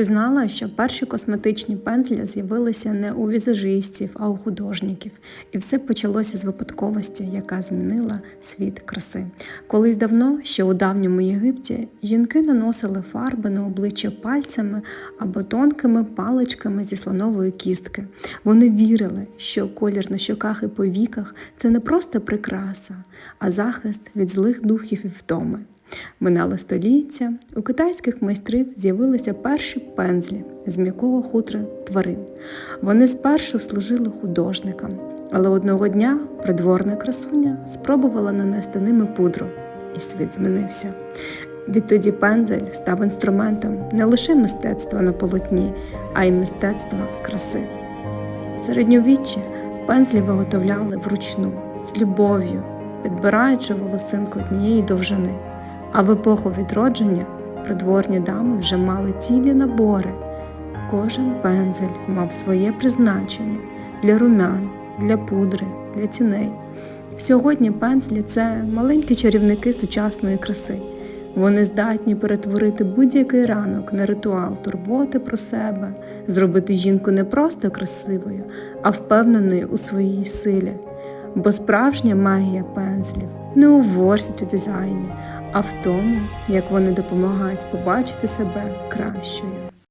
Ти знала, що перші косметичні пензлі з'явилися не у візажистів, а у художників, і все почалося з випадковості, яка змінила світ краси. Колись давно, ще у давньому Єгипті, жінки наносили фарби на обличчя пальцями або тонкими паличками зі слонової кістки. Вони вірили, що колір на щоках і повіках це не просто прикраса, а захист від злих духів і втоми. Минало століття, у китайських майстрів з'явилися перші пензлі з м'якого хутра тварин. Вони спершу служили художникам, але одного дня придворна красуня спробувала нанести ними пудру, і світ змінився. Відтоді пензель став інструментом не лише мистецтва на полотні, а й мистецтва краси. В середньовіччі пензлі виготовляли вручну, з любов'ю, підбираючи волосинку однієї довжини. А в епоху відродження придворні дами вже мали цілі набори. Кожен пензель мав своє призначення для румян, для пудри, для тіней. Сьогодні пензлі це маленькі чарівники сучасної краси. Вони здатні перетворити будь-який ранок на ритуал турботи про себе, зробити жінку не просто красивою, а впевненою у своїй силі. Бо справжня магія пензлів не у ворсі чи дизайні, а в тому, як вони допомагають побачити себе кращою.